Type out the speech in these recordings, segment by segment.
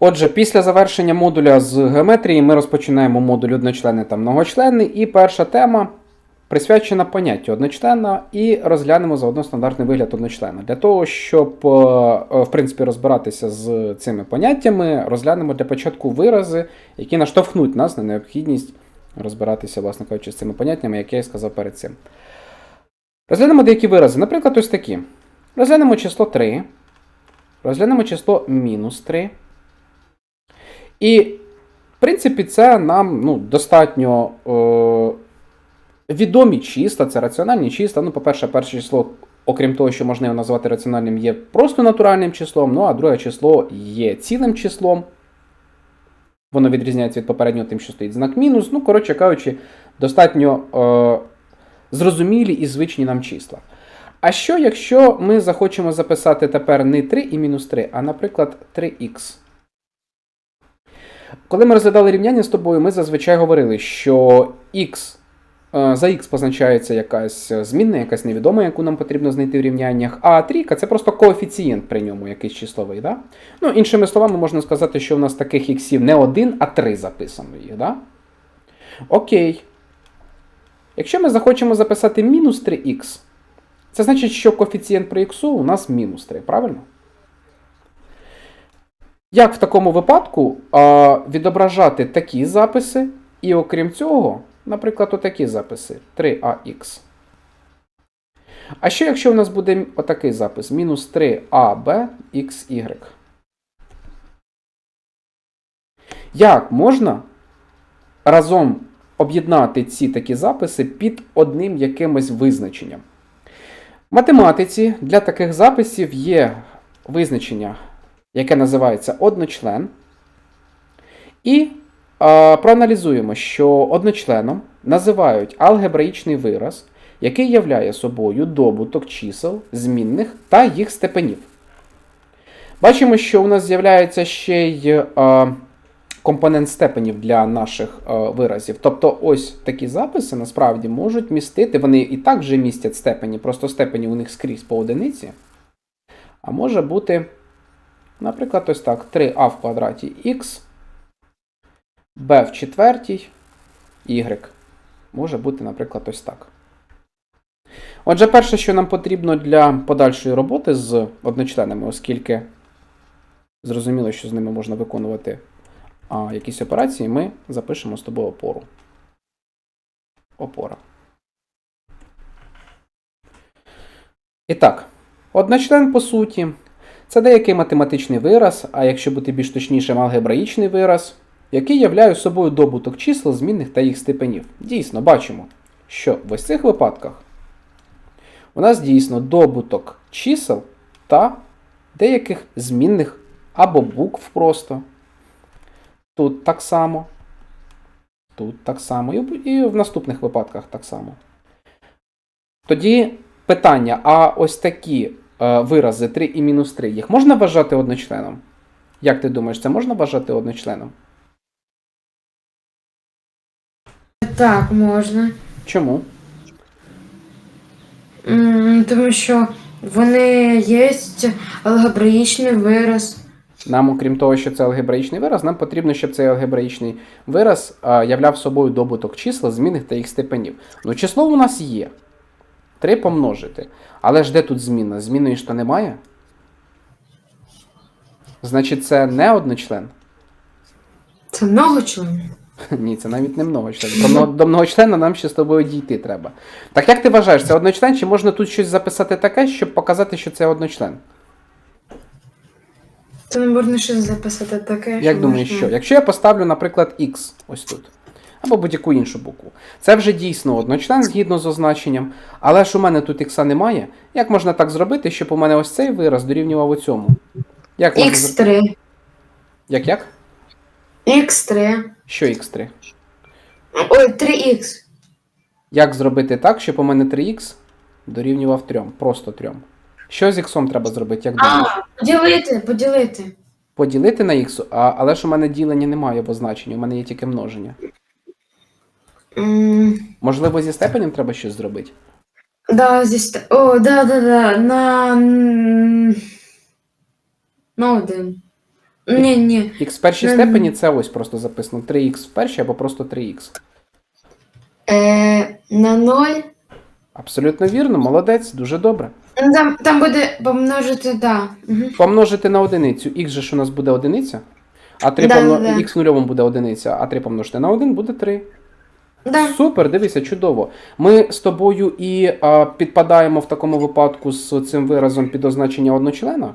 Отже, після завершення модуля з геометрії ми розпочинаємо модуль одночлени та многочлени. І перша тема присвячена поняттю одночлена і розглянемо заодно стандартний вигляд одночлена. Для того, щоб е, е, в принципі розбиратися з цими поняттями, розглянемо для початку вирази, які наштовхнуть нас на необхідність розбиратися, власне кажучи, з цими поняттями, як я і сказав перед цим. Розглянемо деякі вирази. Наприклад, ось такі. Розглянемо число 3. Розглянемо число мінус 3. І, в принципі, це нам ну, достатньо е, відомі числа, це раціональні числа. Ну, по-перше, перше число, окрім того, що можна його назвати раціональним, є просто натуральним числом. Ну, а друге число є цілим числом. Воно відрізняється від попереднього тим, що стоїть знак мінус. Ну, коротше кажучи, достатньо е, зрозумілі і звичні нам числа. А що, якщо ми захочемо записати тепер не 3 і мінус 3, а, наприклад, 3х? Коли ми розглядали рівняння з тобою, ми зазвичай говорили, що x, е, за x позначається якась змінна, якась невідома, яку нам потрібно знайти в рівняннях, а трійка це просто коефіцієнт при ньому, якийсь числовий. Да? Ну, іншими словами, можна сказати, що в нас таких іксів не один, а три записано їх. Да? Окей. Якщо ми захочемо записати мінус 3х, це значить, що коефіцієнт при х у нас мінус 3, правильно? Як в такому випадку а, відображати такі записи, і окрім цього, наприклад, отакі записи 3ax. А що, якщо у нас буде отакий запис мінус 3abxy? Як можна разом об'єднати ці такі записи під одним якимось визначенням? В математиці для таких записів є визначення, яке називається одночлен. І е, проаналізуємо, що одночленом називають алгебраїчний вираз, який являє собою добуток чисел, змінних та їх степенів. Бачимо, що у нас з'являється ще й е, компонент степенів для наших е, виразів. Тобто, ось такі записи насправді можуть містити, вони і так вже містять степені, просто степені у них скрізь по одиниці. А може бути, наприклад, ось так: 3а в квадраті х, b в четвертій, y. Може бути, наприклад, ось так. Отже, перше, що нам потрібно для подальшої роботи з одночленами, оскільки зрозуміло, що з ними можна виконувати а, якісь операції, ми запишемо з тобою опору. Опора. І так, одночлен, по суті, це деякий математичний вираз, а якщо бути більш точнішим, алгебраїчний вираз, який являє собою добуток чисел, змінних та їх степенів. Дійсно, бачимо, що в ось цих випадках у нас дійсно добуток чисел та деяких змінних або букв просто. Тут так само. Тут так само. І в- наступних випадках так само. Тоді питання: а ось такі вирази 3 і мінус 3, їх можна вважати одночленом? Як ти думаєш, це можна вважати одночленом? Так, можна. Чому? М, Тому що вони є алгебраїчний вираз. Нам, окрім того, що це алгебраїчний вираз, нам потрібно, щоб цей алгебраїчний вираз а, являв собою добуток числа, змінних та їх степенів. Ну, число у нас є. 3 помножити. Але ж де тут зміна? Зміної ж то немає. Значить, це не одночлен. Це много членів. Ні, це навіть не многочлен. До, до многочлена нам ще з тобою дійти треба. Так як ти вважаєш, це одночлен, чи можна тут щось записати таке, щоб показати, що це одночлен? Це не можна щось записати таке. Як думаєш, що? Якщо я поставлю, наприклад, X ось тут, або будь-яку іншу букву, це вже дійсно одночлен згідно з означенням, але ж у мене тут ікса немає. Як можна так зробити, щоб у мене ось цей вираз дорівнював оцьому? Як можна зр- Х3. Як як? Х3. Що x3? Ой, 3х. Як зробити так, щоб у мене 3х дорівнював 3? Просто 3. Що з іксом треба зробити? Як думаєш? А, поділити, поділити. Поділити на х, а, але ж у мене ділення немає в означенні, у мене є тільки множення. М, Можливо, зі степенем треба щось зробити? Да, здесь... та- О, да, да, да. На... м, На один. Ні, ні. Х в першій степені це ось просто записано. 3х в першій або просто 3х. Е, на 0. Абсолютно вірно, молодець, дуже добре. Ну, Там, там буде помножити, да. Угу. Помножити на одиницю. Х же ж у нас буде одиниця. А 3 Да, помно... да, да. х нульовим буде одиниця, а 3 помножити на 1 буде 3. Да. Супер, дивися, чудово. Ми з тобою і а, підпадаємо в такому випадку з цим виразом під означення одночлена.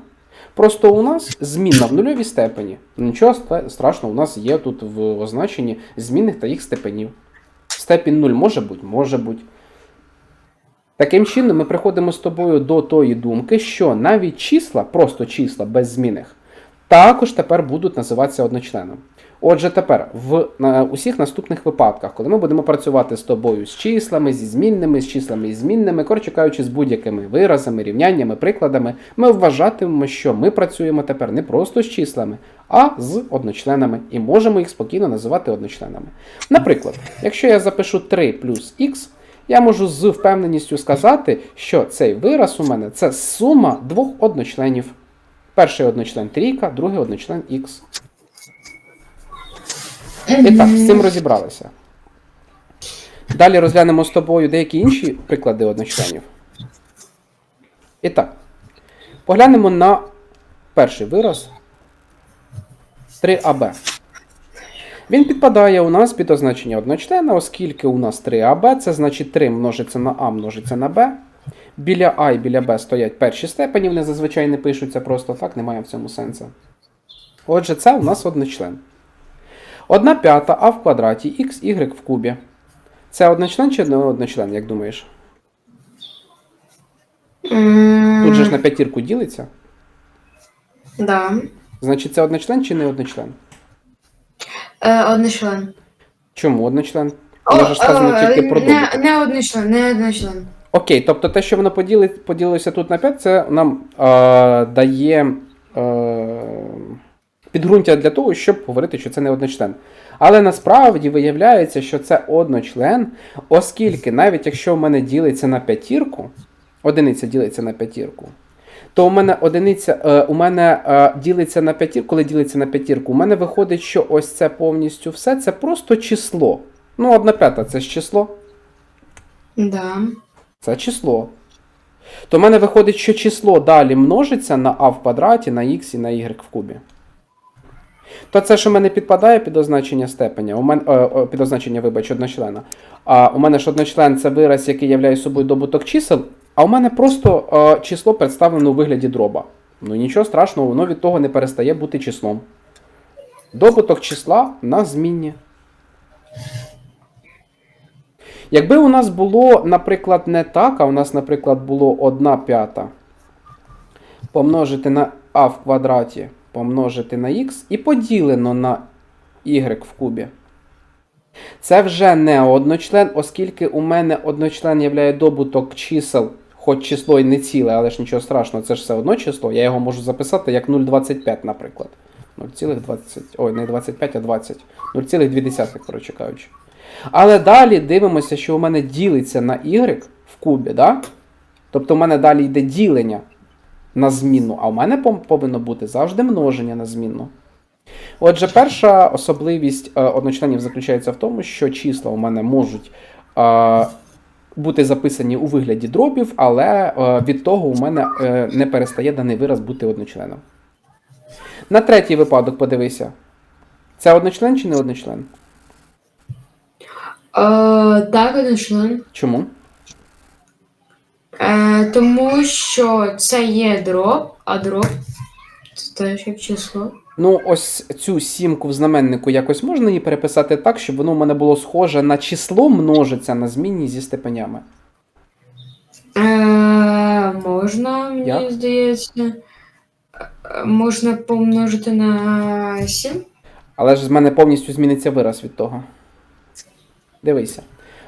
Просто у нас змінна в нульовій степені. Нічого страшного, у нас є тут в означенні змінних та їх степенів. Степінь 0 може бути? Може бути. Таким чином, ми приходимо з тобою до тої думки, що навіть числа, просто числа без змінних, також тепер будуть називатися одночленом. Отже, тепер в на усіх наступних випадках, коли ми будемо працювати з тобою з числами, зі змінними, з числами і змінними, коротше кажучи, з будь-якими виразами, рівняннями, прикладами, ми вважатимемо, що ми працюємо тепер не просто з числами, а з одночленами, і можемо їх спокійно називати одночленами. Наприклад, якщо я запишу 3 плюс х, я можу з впевненістю сказати, що цей вираз у мене це сума двох одночленів. Перший одночлен трійка, другий одночлен х. І так, з цим розібралися. Далі розглянемо з тобою деякі інші приклади одночленів. І так, поглянемо на перший вираз 3АБ. Він підпадає у нас під означення одночлена, оскільки у нас 3АБ, це значить 3 множиться на А множиться на Б. Біля А і біля Б стоять перші степені, вони зазвичай не пишуться просто так, немає в цьому сенсу. Отже, це у нас одночлен. 1 п'ята а в квадраті х, y в кубі. Це одночлен чи не одночлен, як думаєш? Тут же ж на п'ятірку ділиться. Да. Значить, це одночлен чи не одночлен? Е, одночлен. Чому одночлен? О, ж сказано е, тільки про не, не одночлен, не одночлен. Окей, тобто те, що воно поділи, поділилося тут на 5, це нам е, дає е, підґрунтя для того, щоб говорити, що це не одночлен. Але насправді виявляється, що це одночлен, оскільки навіть якщо в мене ділиться на п'ятірку, одиниця ділиться на п'ятірку, то у мене одиниця, е, у мене е, ділиться на п'ятірку, коли ділиться на п'ятірку, у мене виходить, що ось це повністю все це просто число. Ну, одна п'ята це ж число. Да. Це число. То в мене виходить, що число далі множиться на а в квадраті, на х і на y в кубі. То це, що мене підпадає під означення степеня, у мене, е, під означення, вибач, одночлена. А у мене ж одночлен це вираз, який являє собою добуток чисел, а у мене просто е, число представлено у вигляді дроба. Ну нічого страшного, воно від того не перестає бути числом. Добуток числа на змінні. Якби у нас було, наприклад, не так, а у нас, наприклад, було 1 п'ята помножити на а в квадраті, помножити на х і поділено на y в кубі. Це вже не одночлен, оскільки у мене одночлен являє добуток чисел, хоч число і не ціле, але ж нічого страшного, це ж все одно число. Я його можу записати як 0,25, наприклад. 0,20, ой, не 25, а 20. 0,2, коротше кажучи. Але далі дивимося, що у мене ділиться на y в кубі, да? Тобто у мене далі йде ділення на змінну, а у мене повинно бути завжди множення на змінну. Отже, перша особливість е, одночленів заключається в тому, що числа у мене можуть е, бути записані у вигляді дробів, але е, від того у мене е, не перестає даний вираз бути одночленом. На третій випадок подивися. Це одночлен чи не одночлен? Е, так, одночлен. Чому? Е, тому що це є дроб, а дроб це теж як число. Ну, ось цю сімку в знаменнику якось можна її переписати так, щоб воно в мене було схоже на число множиться на змінні зі степенями. Е, можна, мені Як? здається. Е, Можна помножити на 7. Але ж з мене повністю зміниться вираз від того. Дивися.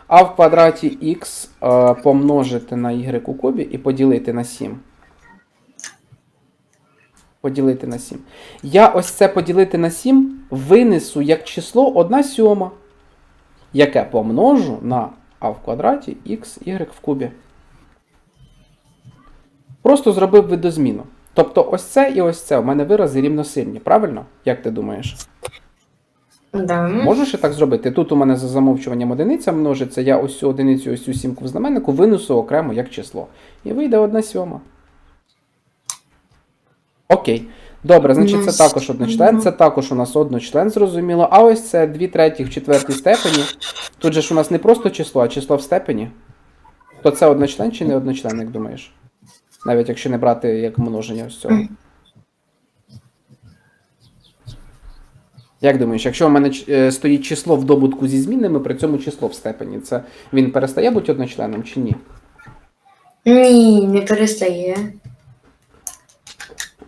А в квадраті х е, помножити на y у кубі і поділити на 7. Поділити на 7. Я ось це поділити на 7 винесу як число 1 сьома, яке помножу на а в квадраті х, y в кубі. Просто зробив видозміну. Тобто ось це і ось це у мене вирази рівносильні, правильно? Як ти думаєш? Да. Можеш і так зробити? Тут у мене за замовчуванням одиниця множиться, я ось цю одиницю, ось цю сімку в знаменнику винесу окремо як число. І вийде одна сьома. Окей. Добре, значить це також одночлен, це також у нас одночлен, зрозуміло. А ось це 2 третіх в четвертій степені. Тут же ж у нас не просто число, а число в степені. То це одночлен чи не одночлен, як думаєш? Навіть якщо не брати як множення ось цього. Як думаєш, якщо у мене е, стоїть число в добутку зі змінними, при цьому число в степені, це він перестає бути одночленом чи ні? Ні, не перестає.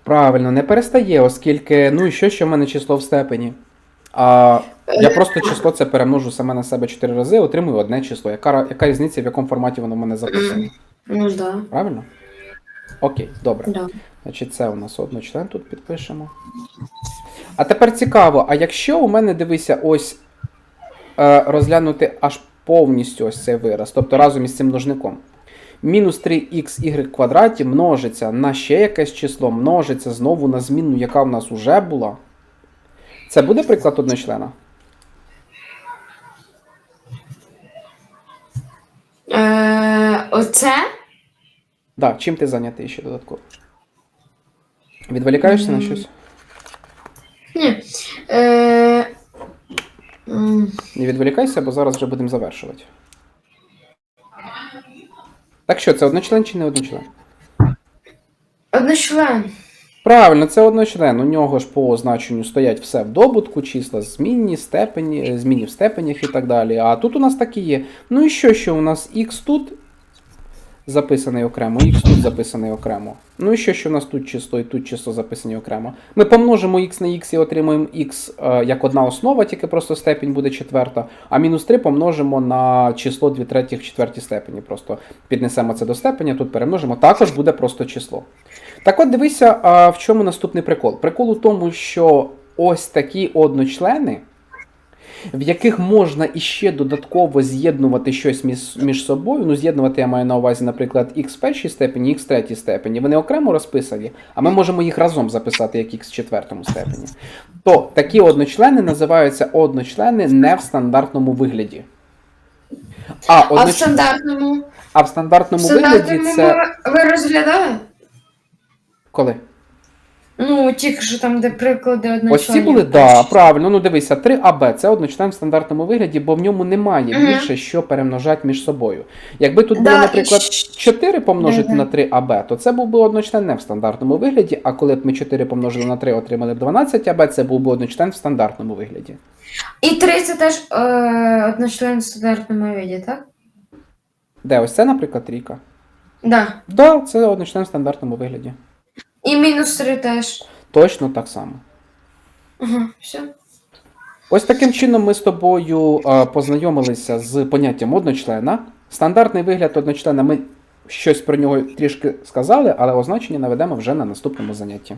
Правильно, не перестає, оскільки, ну і що, що в мене число в степені? А я просто число це перемножу саме на себе 4 рази, отримую одне число. Яка, яка різниця, в якому форматі воно в мене записано? Ну да. Правильно? Окей, добре. да. Значить, це у нас одночлен тут підпишемо. А тепер цікаво, а якщо у мене дивися, ось е, розглянути аж повністю ось цей вираз, тобто разом із цим множником. Мінус 3х квадраті множиться на ще якесь число, множиться знову на змінну, яка в нас уже була. Це буде приклад одночлена? Е, оце? Да, чим ти зайнятий ще додатково? Відволікаєшся на щось? Ні. Е, м, Не відволікайся, бо зараз вже будемо завершувати. Так що, це одночлен чи не одночлен? одночлен. Правильно, це одночлен. У нього ж по значенню стоять все в добутку, числа змінні, степені, е, змінні в степенях і так далі. А тут у нас так і є. Ну і що, що у нас х тут записаний окремо, х тут записаний окремо. Ну і що, що у нас тут число і тут число записані окремо. Ми помножимо х на х і отримаємо х е, як одна основа, тільки просто степінь буде четверта, а мінус 3 помножимо на число 2 третіх четвертій степені. Просто піднесемо це до степеня, тут перемножимо, також буде просто число. Так от дивися, в чому наступний прикол. Прикол у тому, що ось такі одночлени, в яких можна іще додатково з'єднувати щось між, між собою. Ну, з'єднувати я маю на увазі, наприклад, в першій степені, в третій степені. Вони окремо розписані, а ми можемо їх разом записати як в четвертому степені. То такі одночлени називаються одночлени не в стандартному вигляді. А, А в стандартному? а в В стандартному вигляді стандартному це. ви розглядали? Коли? Ну, тільки що там, де приклади одночленів. Ось ці були, да, правильно. Ну дивися, 3АБ це одночлен в стандартному вигляді, бо в ньому немає Мгм. більше що перемножати між собою. Якби тут Да, було, і наприклад, щ- 4 помножити Да-да. на 3АБ, то це був би одночлен не в стандартному вигляді, а коли б ми 4 помножили на 3, отримали б 12АБ, це був би одночлен в стандартному вигляді. І три це теж е, одночлен в стандартному виді, так? Де ось це, наприклад, трійка. Да. Да, це одночлен в стандартному вигляді. І мінус три теж. Точно так само. Угу, все. Ось таким чином ми з тобою е, познайомилися з поняттям одночлена. Стандартний вигляд одночлена ми щось про нього трішки сказали, але означення наведемо вже на наступному занятті.